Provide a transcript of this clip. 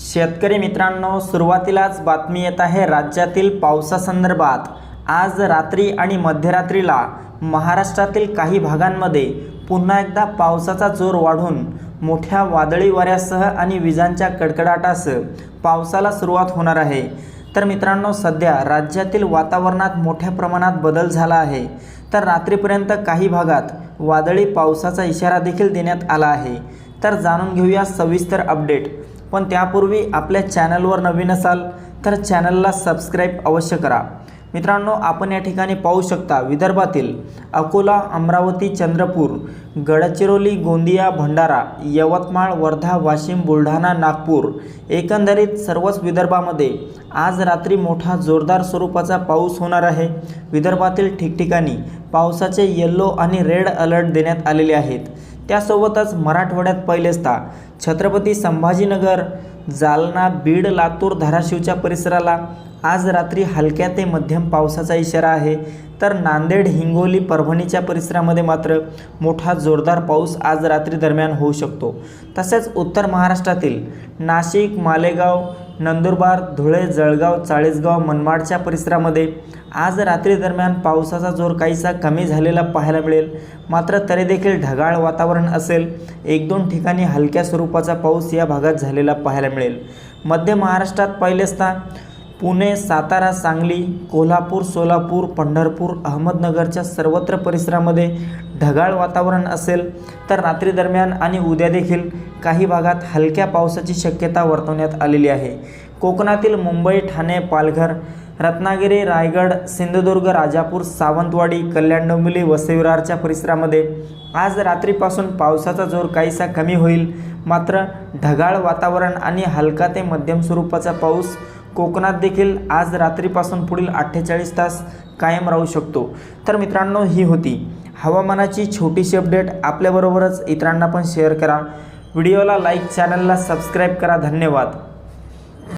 शेतकरी मित्रांनो सुरुवातीलाच बातमी येत आहे राज्यातील पावसासंदर्भात. आज रात्री आणि मध्यरात्रीला महाराष्ट्रातील काही भागांमध्ये पुन्हा एकदा पावसाचा जोर वाढून मोठ्या वादळी वाऱ्यासह आणि विजांच्या कडकडाटासह पावसाला सुरुवात होणार आहे. तर मित्रांनो सध्या राज्यातील वातावरणात मोठ्या प्रमाणात बदल झाला आहे. तर रात्रीपर्यंत काही भागात वादळी पावसाचा इशारा देखील देण्यात आला आहे. तर जाणून घेऊया सविस्तर अपडेट. पण त्यापूर्वी आपल्या चॅनलवर नवीन असाल तर चॅनलला सबस्क्राईब अवश्य करा. मित्रांनो आपण या ठिकाणी पाहू शकता विदर्भातील अकोला अमरावती चंद्रपूर गडचिरोली गोंदिया भंडारा यवतमाळ वर्धा वाशिम बुलढाणा नागपूर एकंदरीत सर्वच विदर्भामध्ये आज रात्री मोठा जोरदार स्वरूपाचा पाऊस होणार आहे. विदर्भातील ठिकठिकाणी पावसाचे येल्लो आणि रेड अलर्ट देण्यात आलेले आहेत. त्यासोबतच मराठवाड्यात पहिलेचदा छत्रपती संभाजीनगर जालना बीड लातूर धाराशिवच्या परिसराला आज रात्री हलक्या ते मध्यम पावसाचा इशारा आहे. तर नांदेड हिंगोली परभणीच्या परिसरामध्ये मात्र मोठा जोरदार पाऊस आज रात्री दरम्यान होऊ शकतो. तसेच उत्तर महाराष्ट्रातील नाशिक मालेगाव नंदुरबार धुळे जळगाव चाळीसगाव मनमाडच्या परिसरामध्ये आज रात्री दरम्यान पावसाचा जोर काहीसा कमी झालेला पाहायला मिळेल. मात्र तरी देखील ढगाळ वातावरण असेल. एक दोन ठिकाणी हलक्या स्वरूपाचा पाऊस या भागात झालेला पाहायला मिळेल. मध्य महाराष्ट्रात पहिलेचदा पुणे सातारा सांगली कोल्हापूर सोलापूर पंढरपूर अहमदनगरच्या सर्वत्र परिसरामध्ये ढगाळ वातावरण असेल तर रात्री दरम्यान आणि उद्या देखील काही भागात हलक्या पावसाची शक्यता वर्तवण्यात आलेली आहे. कोकणातील मुंबई ठाणे पालघर रत्नागिरी रायगड सिंधुदुर्ग राजापूर सावंतवाडी कल्याण डोंबिवली वसई परिसरामध्ये आज रात्रीपासून पावसाचा जोर काहीसा कमी होईल. मात्र ढगाळ वातावरण आणि हलका ते मध्यम स्वरूपाचा पाऊस कोकणात देखील आज रात्रीपासून पुढील अठ्ठेचाळीस तास कायम राहू शकतो. तर मित्रांनो ही होती हवामानाची छोटीशी अपडेट. आपल्याबरोबरच इतरांना पण शेअर करा. व्हिडिओला लाईक चॅनलला सबस्क्राईब करा. धन्यवाद.